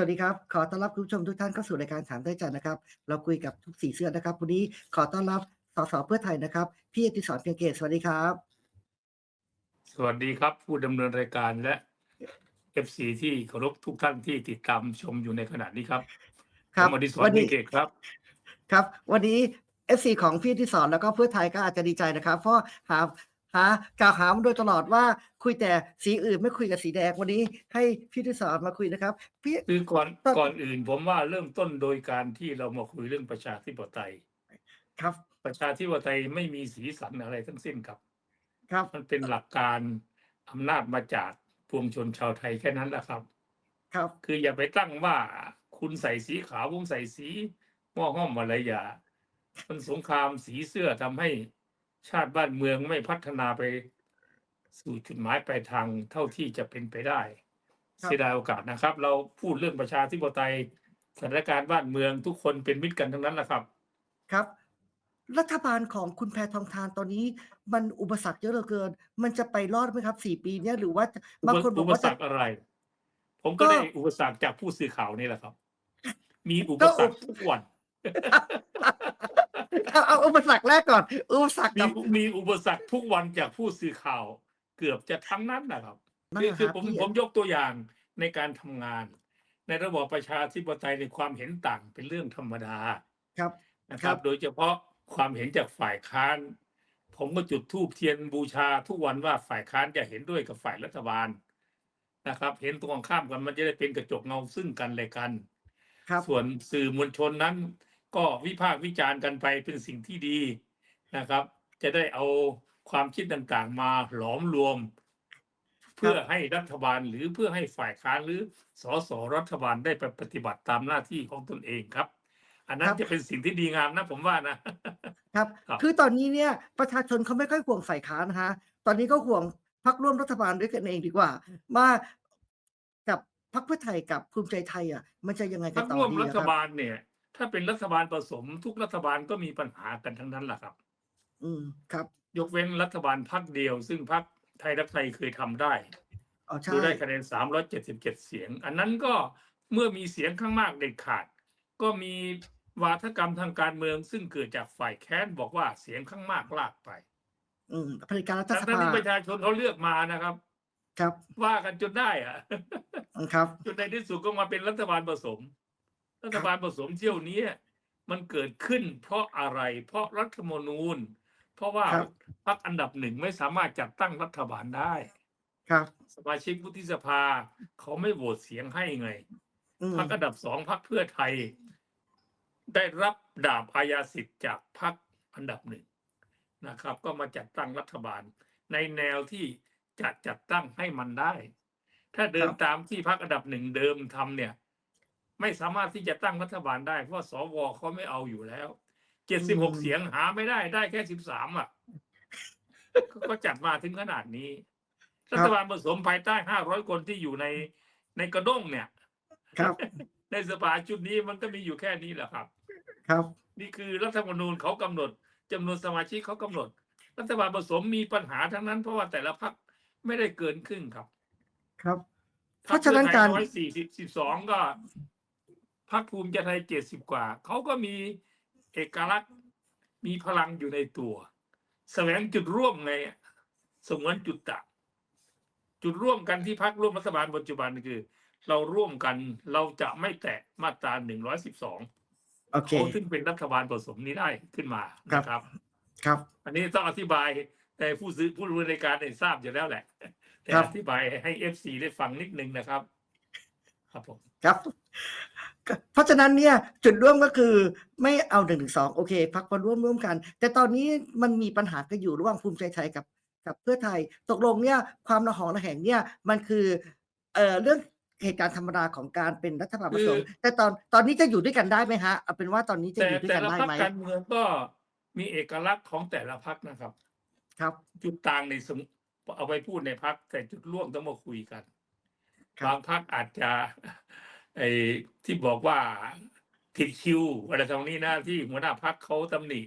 วัสดีครับ ขอต้อนรับคุณผู้ชมทุกท่านเข้าสู่รายการถามได้จันนะครับ เราคุยกับทุกสีเสื้อนะครับ วันนี้ขอต้อนรับสสเพื่อไทยนะครับ พี่อดิศรเพียงเกตสวัสดีครับ สวัสดีครับ ผู้ดำเนินรายการและเอฟซีที่เคารพทุกท่านที่ติดตามชมอยู่ในขณะนี้ครับครับผมอดิศรวันมีนี้เกตครับ ครับ วันนี้เอฟซีของพี่อดิศรแล้วก็เพื่อไทยก็อาจจะดีใจนะครับ เพราะหา หากล่าวหามาโดยตลอดว่าคุยแต่สีอื่นไม่คุยกับสีแดงวันนี้ให้พี่อดิศรมาคุยนะครับ พี่ คือก่อนต้นก่อนอื่นผมว่าเริ่มต้นโดยการที่เรามาคุยเรื่องประชาธิปไตย ครับประชาธิปไตยไม่มีสีสันอะไรทั้งสิ้นครับ ครับ มันเป็นหลักการอำนาจมาจากปวงชนชาวไทยแค่นั้นแหละครับ ครับ คืออย่าไปตั้งว่าคุณใส่สีขาวผมใส่สีม่อห้อมอะไรอย่ามันสงครามสีเสื้อทำให้ ชาติบ้านเมืองไม่พัฒนาไปสู่จุดหมายปลายทางเท่าที่จะเป็นไปได้ครับเสียดายโอกาสนะครับ เราพูดเรื่องประชาธิปไตยสถานการณ์บ้านเมืองทุกคนเป็นมิตรกันทั้งนั้นแหละครับ ครับ รัฐบาลของคุณแพทองทานตอนนี้ มันอุปสรรคเยอะเหลือเกิน มันจะไปรอดไหมครับสี่ปีเนี้ยหรือว่าจะบางคนบอุอกปว่าสรจะรคอะไร ผมก็ก็ได้อุปสรรคจากผู้สื่อข่าวนี่แหละครับ มีอุปก็สรรคทุกวัน เอาเอาอุปสรรคแรกก่อน อุปสรรคมีกับ มีอุปสรรคทุกวันจากผู้สื่อข่าว เกือบจะทั้งนั้นนะครับนั่นคือนะคือรับผมพี่ ผมยกตัวอย่างในการทำงาน ในระบอบประชาธิปไตยในความเห็นต่างเป็นเรื่องธรรมดา ครับ นะคครัรับ บ โดยเฉพาะความเห็นจากฝ่ายค้าน ผมก็จุดธูปเทียนบูชาทุกวันว่าฝ่ายค้านจะเห็นด้วยกับฝ่ายรัฐบาลนะครับ เห็นตรงข้ามกันมันจะได้เป็นกระจกเงาซึ่งกันและกัน ครับ ส่วนสื่อมวลชนนั้น ก็วิพากษ์วิจารณ์กันไปเป็นสิ่งที่ดีนะครับ จะได้เอาความคิดต่างๆ มาหลอมรวม เพื่อให้รัฐบาลหรือเพื่อให้ฝ่ายค้านหรือสสรัฐบาลได้ไปปฏิบัติตามหน้าที่ของตนเองครับ อันนั้นจะเป็นสิ่งที่ดีงามนะผมว่านะ ครับ ครับ คือตอนนี้เนี่ยประชาชนเขาไม่ค่อยห่วงฝ่ายค้านนะฮะตอนนี้ก็ห่วงพักร่วมรัฐบาลด้วยกันเองดีกว่า ว่ากับพักเพื่อไทยกับภูมิใจไทยอะมันจะยังไงพกัรนรคต่อร่วมดีรัอะฐครับ บาลเนี่ย ถ้าเป็นรัฐบาลผสม ทุกรัฐบาลก็มีปัญหากันทั้งนั้นแหละครับ อืมครับ ยกเว้นรัฐบาลพรรคเดียว ซึ่งพรรคไทยรักไทยเคยทำได้อ๋อใช่คือได้คะแนน377เสียง อันนั้นก็เมื่อมีเสียงข้างมากเด็ดขาด ก็มีวาทกรรมทางการเมือง ซึ่งเกิดจากฝ่ายแค้นบอกว่าเสียงข้างมากลากไป อืมผลิตการรัฐทั้สงๆภาที่ประชาชนเขาเลือกมานะครับ ครับ ว่ากันจนได้อะอืมครับ จนในที่สุดก็มาเป็นรัฐบาลผสม รัฐบาลผสมเที่ยวนี้มันเกิดขึ้นเพราะอะไร เพราะรัฐธรรมนูญ เพราะว่าครับ พรรคอันดับหนึ่งไม่สามารถจัดตั้งรัฐบาลได้ ครับสมาชิกวุฒิสภาเขาไม่โหวตเสียงให้ไง อืมพรรคอันดับสองพรรคเพื่อไทย ได้รับดาบอาญาสิทธิ์จากพรรคอันดับหนึ่งนะครับ ก็มาจัดตั้งรัฐบาล ในแนวที่จะจัดตั้งให้มันได้ ถ้าเดินตามที่พรรคอันดับหนึ่งเดิมทำเนี่ย ไม่สามารถที่จะตั้งรัฐบาลได้ เพราะสวเขาไม่เอาอยู่แล้วเจ็ดสิบหกเสียงหาไม่ได้ได้แค่สิบสามอะก็จัดมาถึงขนาดนี้ รัฐบาลผสมภายใต้ห้าร้อยคนที่อยู่ในในกระด้งเนี่ย ครับ ในสภาชุดนี้มันก็มีอยู่แค่นี้แหละครับ ครับ นี่คือรัฐธรรมนูญเขากำหนดจำนวนสมาชิกเขากำหนด รัฐบาลผสมมีปัญหาทั้งนั้นเพราะว่าแต่ละพรรคไม่ได้เกินครึ่งครับ ครับ เพราะฉะนั้นการร้อยสี่สิบสิบสองก็ พรรคภูมิใจไทยเจ็ดสิบกว่า เขาก็มีเอกลักษณ์มีพลังอยู่ในตัวแสวงจุดร่วมไงสมวนจุดต่างจุดร่วมกันที่พรรคร่วมรัฐบาลปัจจุบันคือ เราร่วมกันเราจะไม่แตะมาตราหนึ่งร้อยสิบสองโอเคเขาถึงเป็นรัฐบาลผสมนี้ได้ขึ้นมาครับนะครับ ครับ อันนี้ต้องอธิบายแต่ผู้ซื้อผู้บริการได้ทราบอยู่แล้วแหละแต่ครับอธิบายให้เอฟซีได้ฟังนิดนึงนะครับ ครับผมครับ เพราะฉะนั้นเนี่ยจุดร่วมก็คือไม่เอาหนึ่งถึงสองโอเคพักมาร่วมร่วมกัน แต่ตอนนี้มันมีปัญหากันอยู่ระหว่างภูมิใจไทยกับกับเพื่อไทยตกลงเนี่ยความระหองระแหงเนี่ยมันคือเอ่อเรื่องเหตุการณ์ธรรมดาของการเป็นรัฐบาลผสมแต่ตอนตอนนี้จะอยู่ด้วยกันได้ไหมฮะเอาเป็นว่าตอนนี้จะแต่อยู่ด้วยแต่กันละได้พรรคไหมการเมืองก็มีเอกลักษณ์ของแต่ละพรรคนะครับ ครับ จุดต่างในสมเอาไปพูดในพรรคแต่จุดร่วมต้องมาคุยกันครับบางพรรคอาจจะ ไอ้ที่บอกว่าผิดคิวอะไรตรงนี้นะที่หัวหน้าพรรคเขาตำหนิ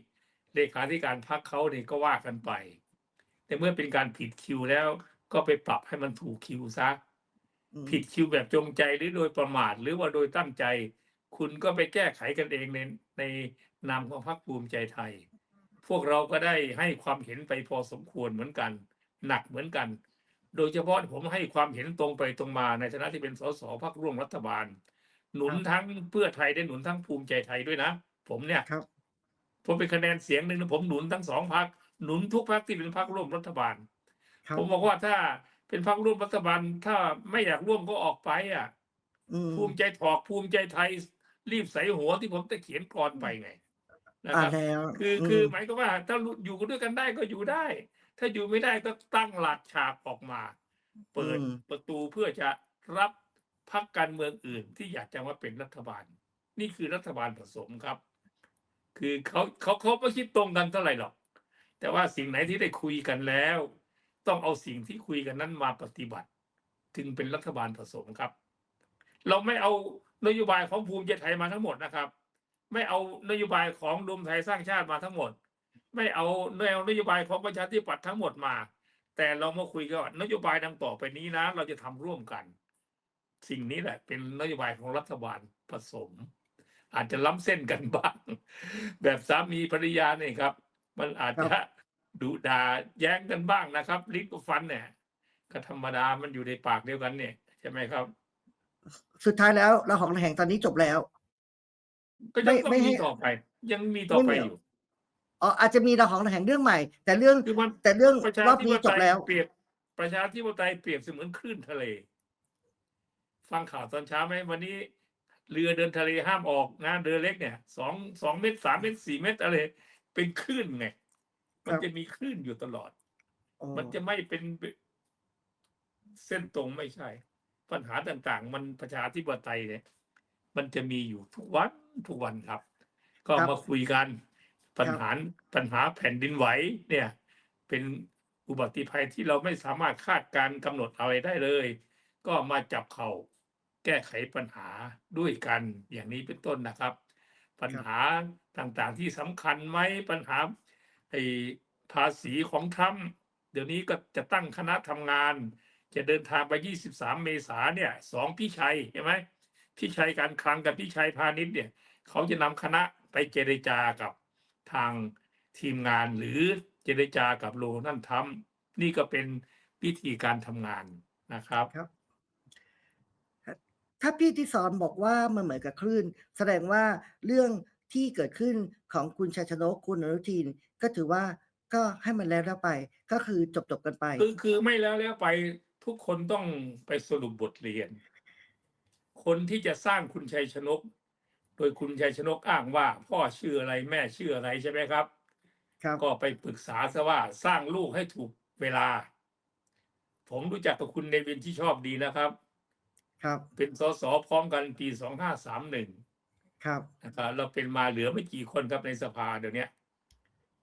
เลขาธิการพรรคเขาเนี่ยก็ว่ากันไป แต่เมื่อเป็นการผิดคิวแล้วก็ไปปรับให้มันถูกคิวซะอืมผิดคิวแบบจงใจหรือโดยประมาทหรือว่าโดยตั้งใจ คุณก็ไปแก้ไขกันเองในในนามของพรรคภูมิใจไทย พวกเราก็ได้ให้ความเห็นไปพอสมควรเหมือนกัน หนักเหมือนกัน โดยเฉพาะผมให้ความเห็นตรงไปตรงมาในฐานะที่เป็นสสพรรคร่วมรัฐบาล หนุนทั้งเพื่อไทยได้หนุนทั้งภูมิใจไทยด้วยนะ ผมเนี่ยครับ ผมเป็นคะแนนเสียงหนึ่งนะผมหนุนทั้งสองพรรคหนุนทุกพรรคที่เป็นพรรคร่วมรัฐบาล ครับ ผมบอกว่าถ้าเป็นพรรคร่วมรัฐบาล ถ้าไม่อยากร่วมก็ออกไปอะ อืม ภูมิใจถอกภูมิใจไทย รีบใส่หัวที่ผมจะเขียนกรอนไปไงนะคอ่ารับ แล้วคือคือหมายก็ว่าถ้าอยู่กันด้วยกันได้ก็อยู่ได้ ถ้าอยู่ไม่ได้ก็ตั้งหลักฉากออกมา เปิดอืมประตูเพื่อจะรับพรรคการเมืองอื่นที่อยากจะมาเป็นรัฐบาล นี่คือรัฐบาลผสมครับ คือเขาเขาเขาไม่คิดตรงกันเท่าไหร่หรอก แต่ว่าสิ่งไหนที่ได้คุยกันแล้ว ต้องเอาสิ่งที่คุยกันนั้นมาปฏิบัติ ถึงเป็นรัฐบาลผสมครับ เราไม่เอานโยบายของภูมิใจไทยมาทั้งหมดนะครับ ไม่เอานโยบายของรวมไทยสร้างชาติมาทั้งหมด ไม่เอาแนวนโยบายของประชาธิปัตย์ทั้งหมดมา แต่เรามาคุยกันว่านโยบายดังต่อไปนี้นะ เราจะทำร่วมกัน สิ่งนี้แหละ เป็นนโยบายของรัฐบาลผสม อาจจะล้ำเส้นกันบ้าง แบบสามีภรรยาเนี่ยครับ มันอาจจะดุดาแย้งกันบ้างนะครับ ลิ้นกับฟันเนี่ยก็ธรรมดามันอยู่ในปากเดียวกันเนี่ยใช่ไหมครับ สุดท้ายแล้วเราของแห่งตอนนี้จบแล้ว ก็ยังต้องไม่ให้มีต่อไป ยังมีต่อไปไม่อมียู่ อ๋ออาจจะมีเราของแห่งเรื่องใหม่ แต่เรื่องคือมันแต่เรื่องประชารอบธินี้ปจไตบยแล้ว เปรียบประชาธิปไตยเปรียบเสมือนคลื่นทะเล ฟังข่าวตอนเช้าไหมวันนี้ เรือเดินทะเลห้ามออกนะเรือเล็กเนี่ยสองสองเมตรสามเมตรสี่เมตรอะไรเป็นคลื่นไง มันครับ จะมีคลื่นอยู่ตลอดโอ้มันจะไม่เป็นเส้นตรงไม่ใช่ ปัญหาต่างๆ มันประชาธิปไตยเนี่ย มันจะมีอยู่ทุกวันทุกวันครับ ก็มาคุยกัน ปัญหาปัญหาแผ่นดินไหวเนี่ย เป็นอุบัติภัยที่เราไม่สามารถคาดการณ์กำหนดอะไรได้เลย ก็มาจับเขาแก้ไขปัญหาด้วยกันอย่างนี้เป็นต้นนะครับ ปัญหาต่างๆที่สำคัญไหมปัญหาไอ้ภาษีของทรัมป์เดี๋ยวนี้ก็จะตั้งคณะทำงาน จะเดินทางไป 23 เมษาเนี่ยสองพี่ชัยใช่ไหมพี่ชัยการคลังกับพี่ชัยพาณิชย์เนี่ย เขาจะนำคณะไปเจรจากับ ทางทีมงานหรือเจรจากับโลนั่นทำนี่ก็เป็นวิธีการทำงานนะครับครับ ถ้าพี่ที่สอนบอกว่ามันเหมือนกับคลื่น แสดงว่าเรื่องที่เกิดขึ้นของคุณชัยชนกคุณอนุทิน ก็ถือว่าก็ให้มันแล้วแล้วไป ก็คือจบจบๆกันไป คือคือไม่แล้วแล้วไปทุกคนต้องไปสรุปบทเรียน คนที่จะสร้างคุณชัยชนก โดยคุณชัยชนกอ้างว่า พ่อชื่ออะไรแม่ชื่ออะไรใช่ไหมครับ ครับ ก็ไปปรึกษาซะว่าสร้างลูกให้ถูกเวลา ผมรู้จักกับคุณเนวินที่ชอบดีนะครับ ครับ เป็นสสพร้อมกันปีสองห้าสามหนึ่งครับ นะครับเราเป็นมาเหลือไม่กี่คนครับในสภาเดี๋ยวเนี้ย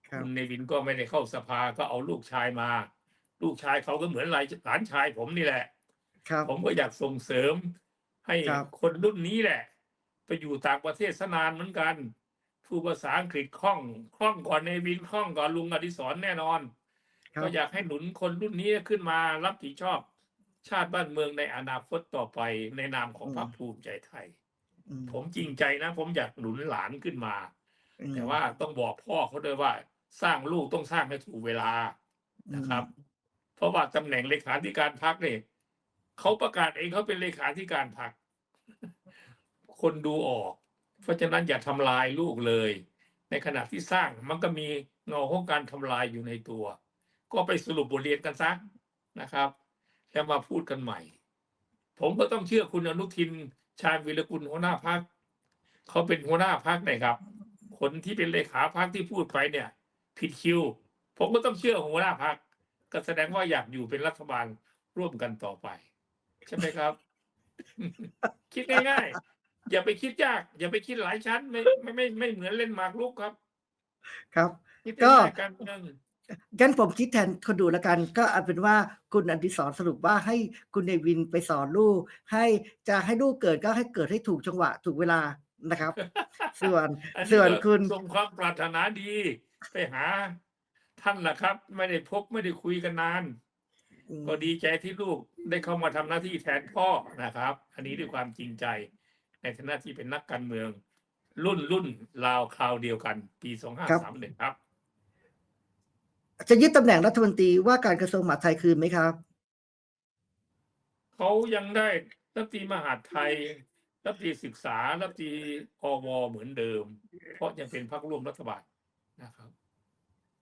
ครับ คุณเนวินก็ไม่ได้เข้าสภาก็เอาลูกชายมา ลูกชายเขาก็เหมือนหลานหลานชายผมนี่แหละ ครับ ผมก็อยากส่งเสริมให้ครับ คนรุ่นนี้แหละ ไปอยู่ต่างประเทศสนานเหมือนกันผู้ภาษาอังกฤษคล่องคล่องก่อนเนวินคล่องก่อนลุงอดิศรแน่นอนครับก็อยากให้หนุนคนรุ่นนี้ขึ้นมารับผิดชอบ ชาติบ้านเมืองในอนาคตต่อไปในนามของพรรคภูมิใจไทยอืมผมจริงใจนะ ผมอยากหนุนหลานขึ้นมาอืมแต่ว่าต้องบอกพ่อเขาด้วยว่า สร้างลูกต้องสร้างให้ถูกเวลานะครับ เพราะว่าตำแหน่งเลขาธิการพรรคเนี่ยเขาประกาศเองเขาเป็นเลขาธิการพรรค คนดูออก เพราะฉะนั้นอย่าทำลายลูกเลย ในขณะที่สร้างมันก็มีเงาของการทำลายอยู่ในตัว ก็ไปสรุปบทเรียนกันซะนะครับ แล้วมาพูดกันใหม่ ผมก็ต้องเชื่อคุณอนุทินชาญวิรกุลหัวหน้าพักเขาเป็นหัวหน้าพักนะครับ คนที่เป็นเลขาพักที่พูดไปเนี่ย ผิดคิว ผมก็ต้องเชื่อหัวหน้าพักก็แสดงว่าอยากอยู่เป็นรัฐบาลร่วมกันต่อไป ใช่ไหมครับ คิดง่าย อย่าไปคิดยาก อย่าไปคิดหลายชั้นไม่ไม่ไม่ไม่เหมือนเล่นหมากรุกครับ ครับ คิดก็ ง่ายๆการเมืองงั้นผมคิดแทนคนดูแล้วกัน ก็เอาเป็นว่าคุณอดิศรสรุปว่าให้คุณเนวินไปสอนลูก ให้จะให้ลูกเกิดก็ให้เกิดให้ถูกจังหวะถูกเวลานะครับ ส่วนอันนี้ส่วนก็คุณส่งความปรารถนาดี ไปหา ท่านล่ะครับ ไม่ได้พบไม่ได้คุยกันนานมก็ดีใจที่ลูกได้เข้ามาทำหน้าที่แทนพ่อนะครับ อันนี้ด้วยความจริงใจ ในฐานะที่เป็นนักการเมือง รุ่นรุ่นราวคราวเดียวกัน ปีสองห้าสามหนึ่งครับ จะยึดตำแหน่งรัฐมนตรีว่าการกระทรวงมหาดไทยคืนไหมครับ เขายังได้รัฐมนตรีมหาดไทยรัฐมนตรีศึกษารัฐมนตรีอวเหมือนเดิม เพราะยังเป็นพรรคร่วมรัฐบาลนะครับ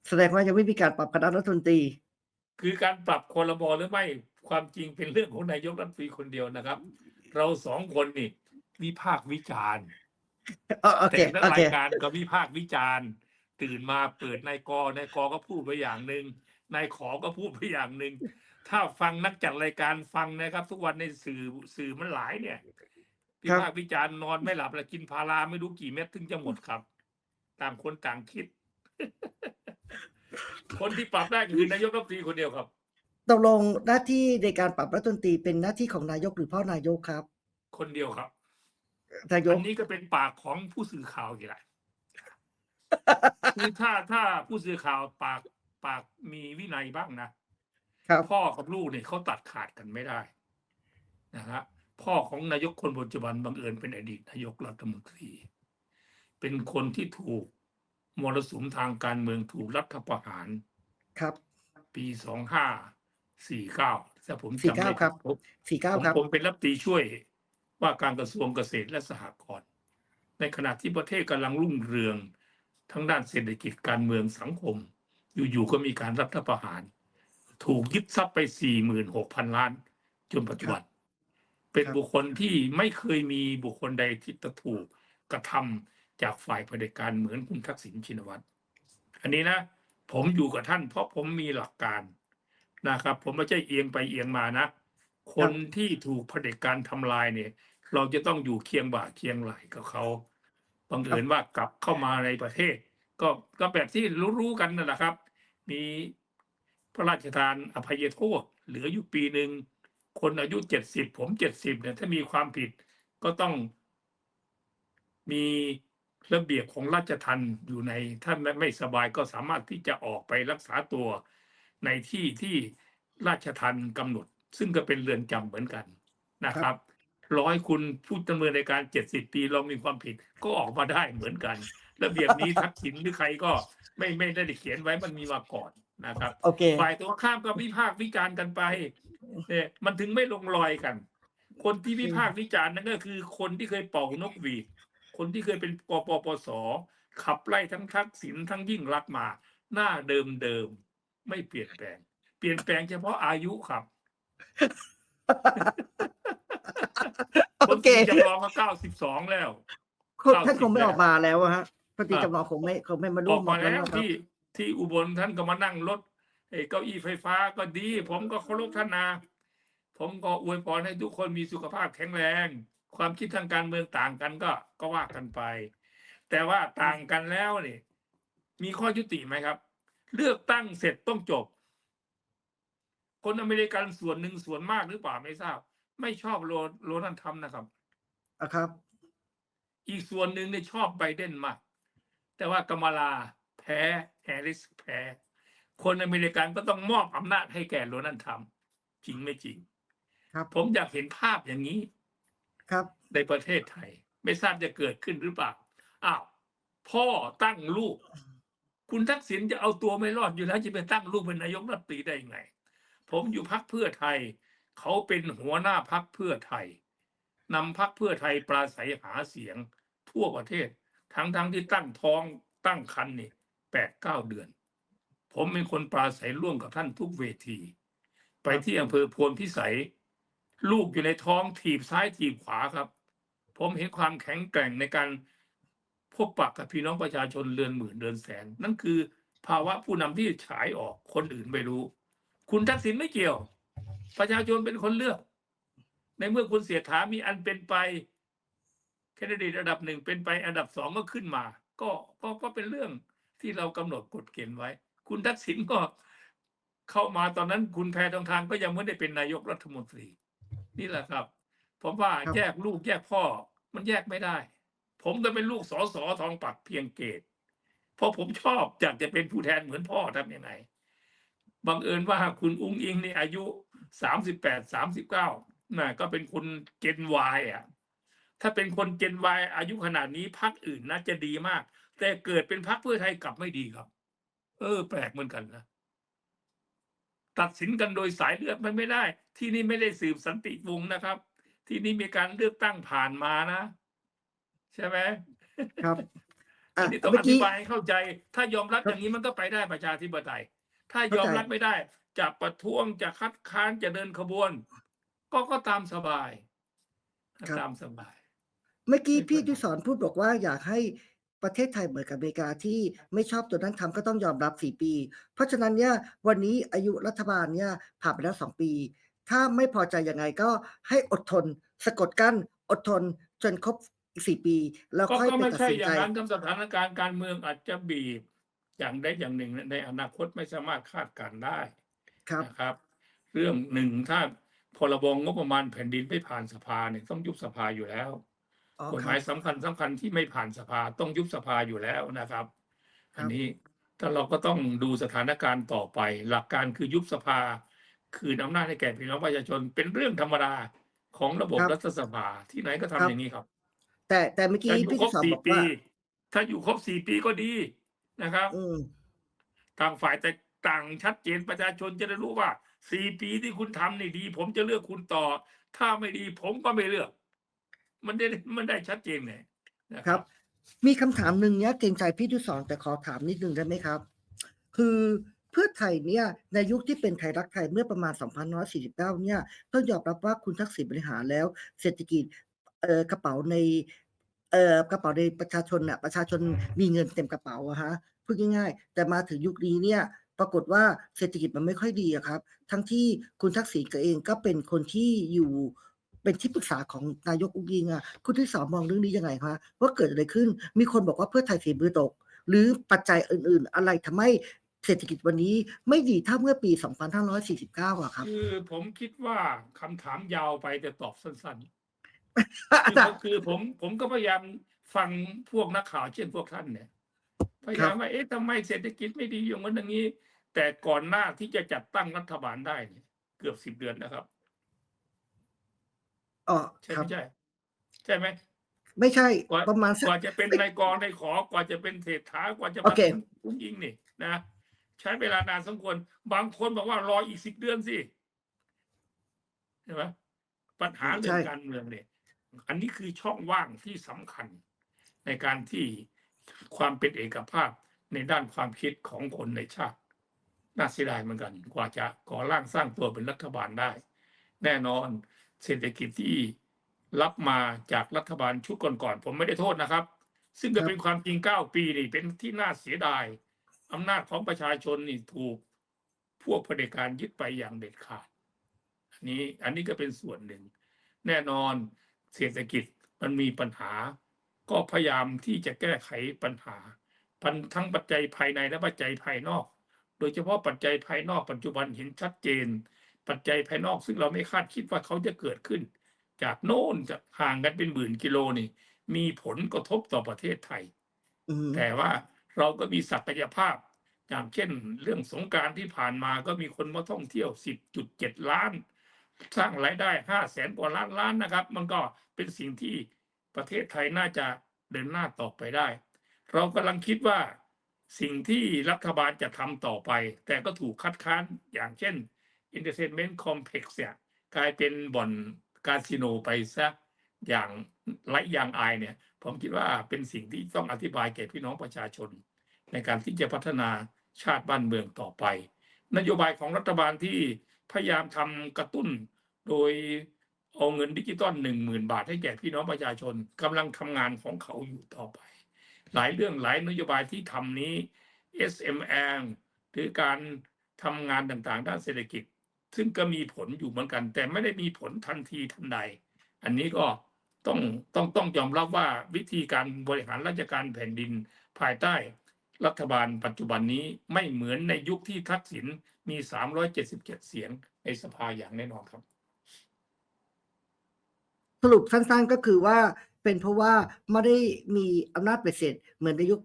แสดงว่ายังไม่มีการปรับคณะรัฐมนตรี คือการปรับคอรมอหรือไม่ความจริงเป็นเรื่องของนายกรัฐมนตรีคนเดียวนะครับ เราสองคนนี่ วิพากษ์วิจารณ์เออโอเคแต่ละโอราเคยการก็วิพากษ์วิจารณ์ ตื่นมาเปิดนายกนายกก็พูดไปอย่างหนึ่งนายขอก็พูดไปอย่างหนึ่งถ้าฟังนักจัดรายการฟังนะครับ ทุกวันในสื่อสื่อมันหลายเนี่ยวิพากษ์วิจารณ์นอนไม่หลับแล้วกินพาราไม่รู้กี่เม็ดถึงจะหมดครับ ต่างคนต่างคิด คนที่ปรับได้คือนายกรัฐมนตรีคนเดียวครับตกลงหน้าที่ในการปรับรัฐมนตรีเป็นหน้าที่ของนายกหรือพ่อนายกครับ คนเดียวครับ นายอักนนี้ก็เป็นปากของผู้สื่อข่าวอีกแหละคือถ้าถ้าผู้สื่อข่าวปากปากมีวินัยบ้างนะครับพ่อกับลูกเนี่ยเขาตัดขาดกันไม่ได้นะฮะพ่อของนายกคนปัจจุบันบังเอิญเป็นอดีตนายกรัฐมนตรี เป็นคนที่ถูกมรสุมทางการเมืองถูกรัฐประหาร ครับ ปีสองห้าสี่เก้าถ้าผมจำไม่49ครับผิดสี่เก้าผมครับผมเป็นรัฐมนตรีช่วย ว่าการกระทรวงเกษตรและสหกรณ์ในขณะที่ประเทศกำลังรุ่งเรืองทั้งด้านเศรษฐกิจการเมืองสังคม อยู่ๆก็มีการรัฐประหาร ถูกยึดทรัพย์ไปสี่หมื่นหกพันล้าน จนปัจจุบัน เป็นครับบุคคลที่ไม่เคยมีบุคคลใดที่จะถูกกระทำจากฝ่ายเผด็จการเหมือนคุณทักษิณชินวัตรอันนี้นะ ผมอยู่กับท่านเพราะผมมีหลักการนะครับ ผมไม่ใช่เอียงไปเอียงมานะ คนที่ถูกเผด็จการทำลายเนี่ย เราจะต้องอยู่เคียงบ่าเคียงไหลกับเขาบังเอิญว่ากลับเข้ามาในประเทศ ก็ก็แบบที่รู้ๆกันนั่นแหละครับ มีพระราชทานอภัยโทษ เหลืออยู่ปีหนึ่งคนอายุเจ็ดสิบผมเจ็ดสิบเนี่ยถ้ามีความผิดก็ต้องมีระเบียบของราชทันอยู่ใน ถ้าไม่ไม่สบายก็สามารถที่จะออกไปรักษาตัวในที่ที่ราชทันกำหนด ซึ่งก็เป็นเรือนจำเหมือนกันนะครับร้อยคุณผู้ดำเนินในการเจ็ดสิบปีเรามีความผิดก็ออกมาได้เหมือนกัน ระเบียบนี้ทักษิณหรือใครก็ไม่ไม่ได้เขียนไว้มันมีมาก่อนนะครับโอเคฝ่ายตรงข้ามก็วิพากษ์วิจารณ์กันไปเนี่ยมันถึงไม่ลงรอยกัน คนที่วิพากษ์วิจารณ์นั่นก็คือคนที่เคยเป่านกหวีดคนที่เคยเป็นปปปสขับไล่ทั้งทักษิณทั้งยิ่งรักษณ์มา หน้าเดิมเดิมๆไม่เปลี่ยนแปลง เปลี่ยนแปลงเฉพาะอายุครับ โอเคนที่จำลองก็เก้าสิบสองแล้วคุณเก้าสิบท่านคงไม่แล้วออกมาแล้วอะฮะพอดีอะจำลองคงไม่คงไม่มาอร่วอมกมาแล้วนะครับที่ที่อุบลท่านก็มานั่งรถไอ้เก้าอี้ไฟฟ้าก็ดี ผมก็เคารพท่านนะผมก็อวยพรให้ทุกคนมีสุขภาพแข็งแรง ความคิดทางการเมืองต่างกันก็ ก็ว่ากันไป แต่ว่าต่างกันแล้วนี่มีข้อยุติไหมครับ เลือกตั้งเสร็จต้องจบ คนอเมริกันส่วนหนึ่งส่วนมากหรือเปล่าไม่ทราบ ไม่ชอบโรโรนัลด์ทรัมป์นะครับอะครับ อีกส่วนหนึ่งเนี่ยชอบไบเดนมาก แต่ว่ากามาลาแพ้แฮร์ริสแพ้ คนอเมริกันก็ต้องมอบอำนาจให้แก่โดนัลด์ทรัมป์จริงไม่จริง ครับ ผมอยากเห็นภาพอย่างนี้ ครับ ในประเทศไทย ไม่ทราบจะเกิดขึ้นหรือเปล่าอ้าวพ่อตั้งลูก คุณทักษิณจะเอาตัวไม่รอดอยู่แล้วจะไปตั้งลูกเป็นนายกรัฐมนตรีได้ยังไง ผมอยู่พักเพื่อไทย เขาเป็นหัวหน้าพักเพื่อไทยนำพักเพื่อไทยปราศัยหาเสียงทั่วประเทศ ทั้งทั้งที่ตั้งท้องตั้งคันนี่แปดเก้าเดือน ผมเป็นคนปราศัยร่วมกับท่านทุกเวที ไปที่อำเภอโพนพิสัย ลูกอยู่ในท้องถีบซ้ายถีบขวาครับ ผมเห็นความแข็งแกร่งในการพบปะกับพี่น้องประชาชนเรือนหมื่นเรือนแสน นั่นคือภาวะผู้นำที่ฉายออกคนอื่นไม่รู้ คุณทักษิณไม่เกี่ยว ประชาชนเป็นคนเลือก ในเมื่อคุณเสียถามีอันเป็นไปแคนดิเดตระดับหนึ่งเป็นไปอันดับสองก็ขึ้นมา ก็ก็ก็เป็นเรื่องที่เรากำหนดกฎเกณฑ์ไว้ คุณทักษิณก็เข้ามาตอนนั้นคุณแพทองทานก็ยังไม่ได้เป็นนายกรัฐมนตรี นี่แหละครับ ผมว่าครับแยกลูกแยกพ่อ มันแยกไม่ได้ ผมก็เป็นลูกสอสอทองปักเพียงเกตเพราะผมชอบอยากจะเป็นผู้แทนเหมือนพ่อทำยังไง บังเอิญว่าคุณอุ้งอิงนี่อายุสามสิบแปดสามสิบเก้าน่ะก็เป็นคนเจนวายอะถ้าเป็นคนเจนวายอายุขนาดนี้พักอื่นน่าจะดีมาก แต่เกิดเป็นพักเพื่อไทยกลับไม่ดีครับ เออ แปลกเหมือนกันนะตัดสินกันโดยสายเลือดมันไม่ได้ ที่นี่ไม่ได้สืบสันติวงศ์นะครับ ที่นี่มีการเลือกตั้งผ่านมานะ ใช่ไหมครับอัอะนนี้ต้องเมื่ออธิกี้บายให้เข้าใจ ถ้ายอมรับครับอย่างนี้มันก็ไปได้ประชาธิปไตย ถ้ายอมเข้าใจรับไม่ได้ จะประท้วงจะคัดค้านจะเดินขบวน ก็ก็ตามสบายตามสบาย เมื่อกี้ไม่พี่เป็นไรที่สอนพูดบอกว่าอยากให้ประเทศไทยเหมือนกับอเมริกาที่ไม่ชอบตัวนั้นทำก็ต้องยอมรับสี่ปี เพราะฉะนั้นเนี่ยวันนี้อายุรัฐบาลเนี่ยผ่านไปแล้วสองปี ถ้าไม่พอใจยังไงก็ให้อดทน สะกดกั้นอดทนจนครบอีกสี่ปี แล้วก็ค่อยก็ไปไม่ตัดใช่สินอย่าใจงนั้นทำสถานการณ์การเมืองอาจจะบีบ อย่างใดอย่างหนึ่งในอนาคตไม่สามารถคาดการณ์ได้ครับนะครับ เรื่องหนึ่งถ้าพรบงบประมาณแผ่นดินไม่ผ่านสภาเนี่ยต้องยุบสภาอยู่แล้วอ๋อกฎคหรัมาบยสำคัญสำคัญที่ไม่ผ่านสภาต้องยุบสภาอยู่แล้วนะครับครับ อันนี้ถ้าเราก็ต้องดูสถานการณ์ต่อไป หลักการคือยุบสภา คืนอำนาจให้แก่พี่น้องประชาชนเป็นเรื่องธรรมดาของระบบรัฐสภาที่ไหนก็ทำอย่างนี้ครับ แต่แต่เมื่อกี้ถ้าอยู่พี่ครบที่สอนสี่บอกปีว่า ถ้าอยู่ครบสี่ปีก็ดี นะครับอืมต่างฝ่ายแต่ต่างชัดเจนประชาชนจะได้รู้ว่าสี่ปีที่คุณทำนี่ดี ผมจะเลือกคุณต่อ ถ้าไม่ดีผมก็ไม่เลือก มันได้มันได้ชัดเจนเลยนะครับ มีคำถามหนึ่งเนี้ยเกรงใจพี่ที่สอนแต่ขอถามนิดนึงได้ไหมครับ คือเพื่อไทยเนี่ยในยุคที่เป็นไทยรักไทยเมื่อประมาณ 2549 เนี่ยต้องยอมรับว่าคุณทักษิณบริหารแล้ว เศรษฐกิจเอ่อกระเป๋าใน เอ่อกระเป๋าในประชาชนน่ะประชาชนมีเงินเต็มกระเป๋าอะฮะพูดง่ายๆ แต่มาถึงยุคนี้เนี่ยปรากฏว่าเศรษฐกิจมันไม่ค่อยดีอะครับ ทั้งที่คุณทักษิณก็เองก็เป็นคนที่อยู่เป็นที่ปรึกษาของนายกอุ้งอิงอะคุณที่สอนมองเรื่องนี้ยังไงคะว่าเกิดอะไรขึ้นมีคนบอกว่าเพื่อไทยฝีมือตก หรือปัจจัยอื่น ๆ อะไรทำให้เศรษฐกิจวันนี้ไม่ดีเท่าเมื่อปี 2549อะครับ คือผมคิดว่าคำถามยาวไปแต่ตอบสั้นๆ คืรอย์คือผมผมก็พยายามฟังพวกนักข่าวเช่นพวกท่านเนี่ยพยายามว่าเอ๊ะทำไมเศรษฐกิจไม่ดีอย่างนั้นอย่างนี้ แต่ก่อนหน้าที่จะจัดตั้งรัฐบาลได้เนี่ยเกือบสิบเดือนนะครับอ๋อใช่ครับไม่ใช่ใช่ไหมไม่ใช่กว่าประมาณสักกว่าจะเป็นนายกนายขอกว่าจะเป็นเศรษฐากว่าจะโอมาเคถึงอุ้งอิงนี่นะใช้เวลานานสมควรบางคนบอกว่ารออีกสิบเดือนสิใช่ไหมปัญหาเรื่องการเมืองเนี่ย อันนี้คือช่องว่างที่สำคัญ ในการที่ความเป็นเอกภาพในด้านความคิดของคนในชาติ น่าเสียดายเหมือนกัน กว่าจะก่อร่างสร้างตัวเป็นรัฐบาลได้ แน่นอนเศรษฐกิจที่รับมาจากรัฐบาลชุดก่อนๆผมไม่ได้โทษนะครับ ซึ่งก็เป็นความจริงเก้าปีนี่เป็นที่น่าเสียดายอำนาจของประชาชนนี่ถูกพวกเผด็จการยึดไปอย่างเด็ดขาด อันนี้อันนี้ก็เป็นส่วนหนึ่ง แน่นอน เศรษฐกิจมันมีปัญหา ก็พยายามที่จะแก้ไขปัญหาปัญทั้งปัจจัยภายในและปัจจัยภายนอก โดยเฉพาะปัจจัยภายนอกปัจจุบันเห็นชัดเจน ปัจจัยภายนอกซึ่งเราไม่คาดคิดว่าเขาจะเกิดขึ้น จากโน่นจากห่างกันเป็นหมื่นกิโลนี่ มีผลกระทบต่อประเทศไทยอืมแต่ว่าเราก็มีศักยภาพ อย่างเช่น เรื่องสงกรารที่ผ่านมาก็มีคนมาท่องเที่ยว 10.7 ล้าน สร้างรายได้5แสนกว่าล้านล้านนะครับ มันก็เป็นสิ่งที่ประเทศไทยน่าจะเดินหน้าต่อไปได้ เรากำลังคิดว่าสิ่งที่รัฐบาลจะทำต่อไป แต่ก็ถูกคัดค้านอย่างเช่น Entertainment Complex เนี่ยกลายเป็นบ่อนคาสิโนไปซะอย่างไร้ยางอายเนี่ย ผมคิดว่าเป็นสิ่งที่ต้องอธิบายแก่พี่น้องประชาชน ในการที่จะพัฒนาชาติบ้านเมืองต่อไป นโยบายของรัฐบาลที่ พยายามทำกระตุ้น โดยเอาเงินดิจิตอลหนึ่งหมื่นบาทให้แก่พี่น้องประชาชนกำลังทำงานของเขาอยู่ต่อไป หลายเรื่องหลายนโยบายที่ทำนี้ SMR หรือการทำงานต่างๆ ด้านเศรษฐกิจ ซึ่งก็มีผลอยู่เหมือนกัน แต่ไม่ได้มีผลทันทีทันใด อันนี้ก็ต้องต้องต้องยอมรับว่าวิธีการบริหารราชการแผ่นดินภายใต้รัฐบาลปัจจุบันนี้ไม่เหมือนในยุคที่ทักษิณ มี 377 เสียงในสภาอย่างแน่นอนครับ สรุปสั้นๆก็คือว่าเป็นเพราะว่าไม่ได้มีอำนาจเบ็ดเสร็จเหมือนในยุค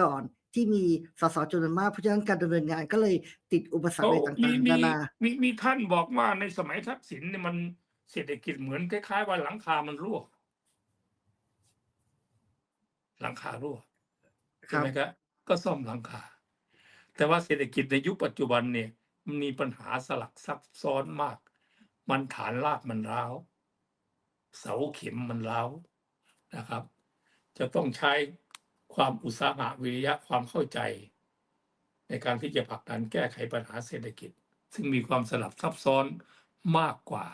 ก่อนที่มีสสจำนวนมากเพราะฉะนั้นการดำเนินงานก็เลยติดอุปสรรคเขาอะไรมีต่างๆมีนานามีมีท่านบอกว่าในสมัยทักษิณเนี่ยมันเศรษฐกิจเหมือนคล้ายๆว่าหลังคามันรั่วหลังคารั่วคใช่รับไหมครับก็ซ่อมหลังคา แต่ว่าเศรษฐกิจในยุคปัจจุบันเนี่ยมันมีปัญหาสลักซับซ้อนมาก มันฐานรากมันร้าว เสาเข็มมันร้าวนะครับ จะต้องใช้ความอุตสาหะวิริยะความเข้าใจ ในการที่จะผลักดันแก้ไขปัญหาเศรษฐกิจ ซึ่งมีความสลับซับซ้อนมากกว่า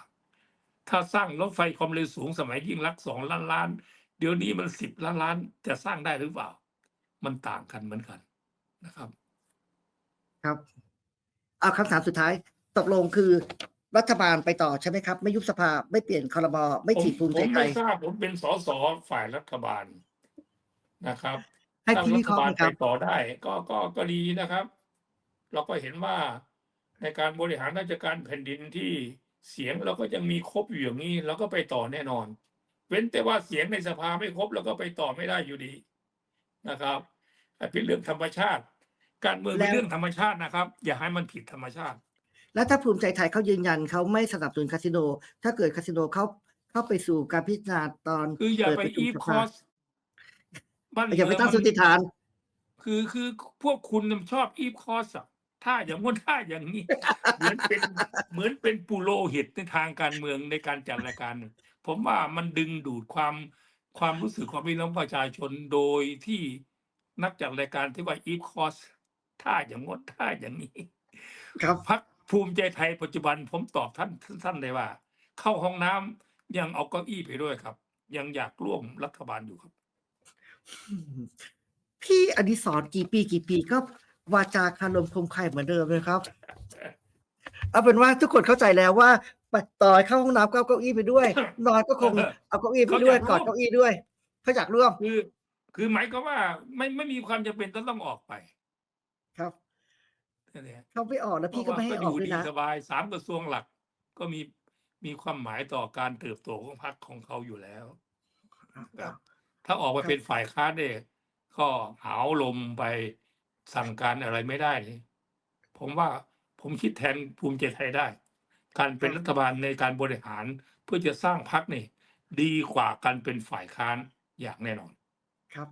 ถ้าสร้างรถไฟความเร็วสูงสมัยยิ่งรักสองล้านล้าน เดี๋ยวนี้มันสิบล้านล้านจะสร้างได้หรือเปล่า มันต่างกันเหมือนกันนะครับ ครับเอาคำถามสุดท้ายตกลงคือรัฐบาลไปต่อใช่ไหมครับ ไม่ยุบสภาไม่เปลี่ยนคอรมอไม่ผมถีบภูมิผใจมไทไม่ยทราบผมเป็นสสฝ่ายรัฐบาลนะครับ ให้ถ้าพี่รัวิฐเคราะห์บาลนะคไปรับ ต่อได้ ก็ก็ก็ดีนะครับ เราก็เห็นว่าในการบริหารราชการแผ่นดินที่เสียงเราก็ยังมีครบอยู่อย่างนี้เราก็ไปต่อแน่นอน เว้นแต่ว่าเสียงในสภาไม่ครบเราก็ไปต่อไม่ได้อยู่ดีนะครับแต่เป็นเรื่องธรรมชาติ การเมืองเป็นแล้วเรื่องธรรมชาตินะครับ อย่าให้มันผิดธรรมชาติ แล้วถ้าภูมิใจไทยเขายืนยันเขาไม่สนับสนุนคาสิโน ถ้าเกิดคาสิโนเขาเข้าไปสู่การพิจารณาตอนคืออย่าเปิดไปประชุมอีฟสคภาอสบ้านอย่าไปเมืตั้งมัสมมติฐาน คือคือพวกคุณน่ะชอบอีฟคอสอะถ้าอย่างงู้นถ้าอย่างนี้ เหมือนเป็นเหมือนเป็นปุโรหิตในทางการเมืองในการจัดรายการ ผมว่ามันดึงดูดความความรู้สึกของพี่น้องประชาชนโดยที่นักจัดรายการที่ว่าอีฟคอส ถ้าอย่างงดถ้าอย่างนี้ ครับพักภูมิใจไทยปัจจุบันผมตอบท่านท่านเลยว่า เข้าห้องน้ำยังเอาเก้าอี้ไปด้วยครับ ยังอยากร่วมรัฐบาลอยู่ครับ พี่อดิศรกี่ปีกี่ปีก็วาจาคารมคมไข่เหมือนเดิมเลยครับ เอาเป็นว่าทุกคนเข้าใจแล้วว่าต่อยเข้าห้องน้ำก็เอาเก้าอี้ไปด้วย นอนก็คงเอาเก้าอี้ไปด้วยเขาอยากร่วมกอดเก้าอี้ด้วยเขาอยากร่วมคือ คือหมายก็ว่าไม่ไม่มีความจำเป็นต้องต้องออกไปครับ นั่นเองเขาไม่ออกแล้วพี่ก็ไม่ให้ออกด้วยดีนะสบายสามกระทรวงหลัก ก็มีมีความหมายต่อการเติบโตของพรรคของเขาอยู่แล้วครับถ้าออกมาเป็นฝ่ายค้านเนี่ยก็หาวลมไปสั่งการอะไรไม่ได้นี่ผมว่าผมคิดแทนภูมิใจไทยได้ การเป็นรัฐบาลในการบริหารเพื่อจะสร้างพรรคนี่ ดีกว่าการเป็นฝ่ายค้านอย่างแน่นอน ครับ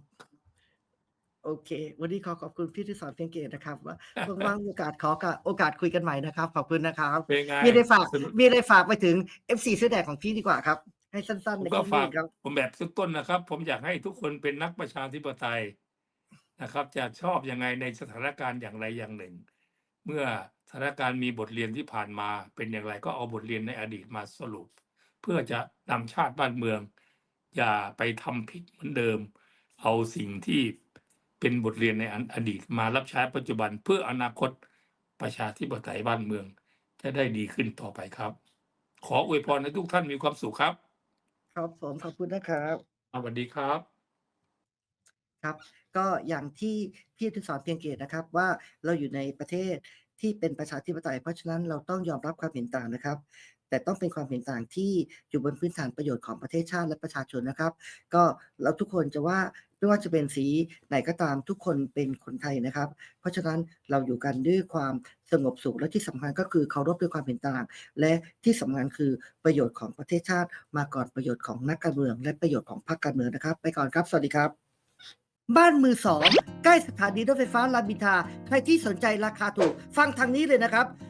โอเค วันนี้ขอขอบคุณพี่ที่สอนเพียงเกตนะครับ ว่าว่างๆมีโอกาสขอโอกาสคุยกันใหม่นะครับ ขอบคุณนะครับเป็นไงมีอะไรฝากสนุกมีอะไรฝากไปถึง FC เสื้อแดงของพี่ดีกว่าครับ ให้สั้นๆผมในก็คำฝากนี้ครับผมแบบต้นๆนะครับ ผมอยากให้ทุกคนเป็นนักประชาธิปไตยนะครับ จะชอบยังไงในสถานการณ์อย่างไรอย่างหนึ่ง เมื่อสถานการณ์มีบทเรียนที่ผ่านมาเป็นอย่างไรก็เอาบทเรียนในอดีตมาสรุป เพื่อจะนำชาติบ้านเมือง อย่าไปทำผิดเหมือนเดิม เอาสิ่งที่ เป็นบทเรียนในอดีตมารับใช้ปัจจุบันเพื่ออนาคตประชาธิปไตยบ้านเมือง จะได้ดีขึ้นต่อไปครับ ขออวยพรให้ทุกท่านมีความสุขครับ ครับผมขอบคุณนะครับสวัสดีครับ ครับ ก็อย่างที่พี่อดิศรเพียงเกตนะครับ ว่าเราอยู่ในประเทศที่เป็นประชาธิปไตยเพราะฉะนั้นเราต้องยอมรับความเห็นต่างนะครับ แต่ต้องเป็นความเห็นต่างที่อยู่บนพื้นฐานประโยชน์ของประเทศชาติและประชาชนนะครับ ก็เราทุกคนจะว่าไม่ว่าจะเป็นสีไหนก็ตามทุกคนเป็นคนไทยนะครับ เพราะฉะนั้นเราอยู่กันด้วยความสงบสุขและที่สำคัญก็คือเคารพด้วยความเห็นต่าง และที่สำคัญคือประโยชน์ของประเทศชาติ มาก่อนประโยชน์ของนักการเมือง และประโยชน์ของพรรคการเมืองนะครับ ไปก่อนครับ สวัสดีครับบ้านมือสองใกล้สถานีรถไฟฟ้ารามอินทาใครที่สนใจราคาถูก ฟังทางนี้เลยนะครับ